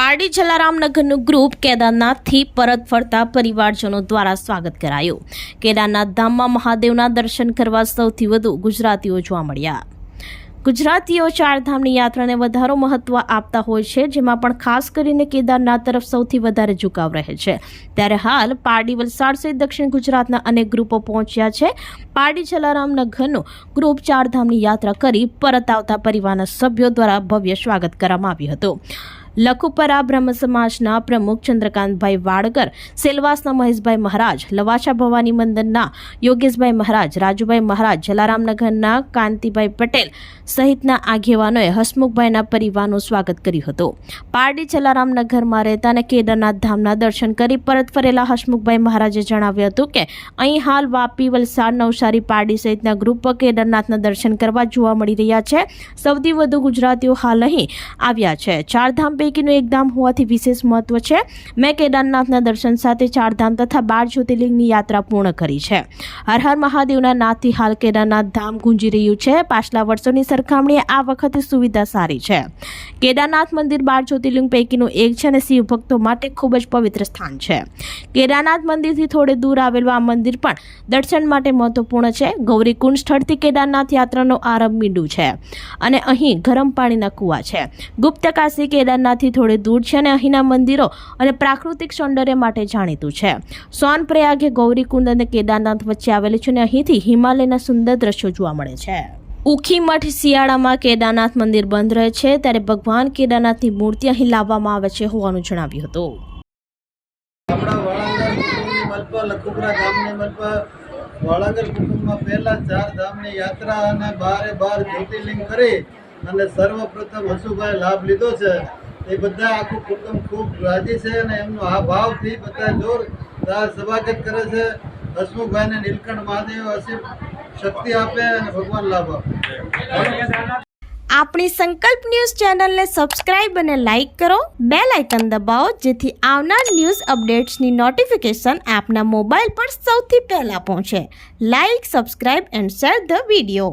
Pardi જલારામનગરનું group કેદારનાથથી પરત ફરતા પરિવારજનો દ્વારા સ્વાગત કરાયું. કેદારનાથ ધામમાં મહાદેવના દર્શન કરવા સૌથી વધુ ગુજરાતીઓ જોવા મળ્યા. ગુજરાતીઓ ચારધામની યાત્રાને વધારો મહત્વ આપતા હોય છે, જેમાં પણ ખાસ કરીને કેદારનાથ તરફ સૌથી વધારે ઝુકાવ રહે છે. ત્યારે હાલ પારડી વલસાડ સહિત દક્ષિણ ગુજરાતના અનેક ગ્રુપો પહોંચ્યા છે. પારડી જલારામનગરનું ગ્રુપ ચારધામની યાત્રા કરી પરત આવતા પરિવારના સભ્યો દ્વારા ભવ્ય સ્વાગત કરવામાં આવ્યું હતું. લખુપરા બ્રહ્મ સમાજના પ્રમુખ ચંદ્રકાંતભાઈ વાડકર, સેલવાસના મહેશભાઈ મહારાજ, લવાછા ભવાની મંદિરના યોગેશભાઈ મહારાજ, રાજુભાઈ મહારાજ, જલારામનગરના કાંતિભાઈ પટેલ સહિતના આગેવાનોએ હસમુખભાઈના પરિવારનું સ્વાગત કર્યું હતું. પારડી જલારામનગરમાં રહેતા અને કેદારનાથ ધામના દર્શન કરી પરત ફરેલા હસમુખભાઈ મહારાજે જણાવ્યું હતું કે, અહીં હાલ વાપી, વલસાડ, નવસારી, પારડી સહિતના ગ્રુપ કેદારનાથના દર્શન કરવા જોવા મળી રહ્યા છે. સૌથી વધુ ગુજરાતીઓ હાલ અહીં આવ્યા છે. ચારધામ પૈકીનું એક ધામ હોવાથી વિશેષ મહત્વ છે. મેં કેદારનાથના દર્શન સાથે ચારધામ તથા બાર જ્યોતિર્લિંગની યાત્રા પૂર્ણ કરી છે. હર હર મહાદેવના નાથથી હાલ કેદારનાથ ધામ ગુંજી રહ્યું છે. પાછલા વર્ષોની સરખામણીએ આ વખતે સુવિધા સારી છે. કેદારનાથ મંદિર બાર જ્યોતિર્લિંગ પૈકીનું એક છે અને શિવ ભક્તો માટે ખૂબ જ પવિત્ર સ્થાન છે. કેદારનાથ મંદિરથી થોડે દૂર આવેલું આ મંદિર પણ દર્શન માટે મહત્વપૂર્ણ છે. ગૌરીકુંડ સ્થળથી કેદારનાથ યાત્રાનો આરંભ મીંડું છે. અને અહીં ગરમ પાણીના કૂવા છે. ગુપ્તકાશી કેદારનાથથી થોડે દૂર છે અને અહીંના મંદિરો અને પ્રાકૃતિક સૌંદર્ય માટે જાણીતું છે. સોન પ્રયાગે ગૌરીકુંડ અને કેદારનાથ વચ્ચે આવેલું છે અને અહીંથી હિમાલયના સુંદર દ્રશ્યો જોવા મળે છે. ઉખી મઠ શિયાળામાં કેદારનાથ મંદિર બંધ રહે છે ત્યારે ભગવાન કેદારનાથની મૂર્તિ અહીં લાવવામાં આવે છે હોવાનું જણાવ્યું હતું. લખુપરા ગામની મલપ પહેલા ચાર ધામની યાત્રા અને બારે બાર જ્યોતિર્લિંગ કરી અને સર્વપ્રથમ હસુભાઈ લાભ લીધો છે. એ બધા આખું કુટુંબ ખૂબ રાજી છે અને એમનો આ ભાવથી બધા જોર સ્વાગત કરે છે. હસમુખભાઈને નીલકંઠ મહાદેવ અસીમ શક્તિ આપે અને ભગવાન લાભ આપે. આપણી સંકલ્પ ન્યૂઝ ચેનલને સબસ્ક્રાઇબ અને લાઇક કરો. બે લાઇકન દબાવો, જેથી આવનાર ન્યૂઝ અપડેટ્સની નોટિફિકેશન આપના મોબાઈલ પર સૌથી પહેલાં પહોંચે. Like, subscribe and share the video.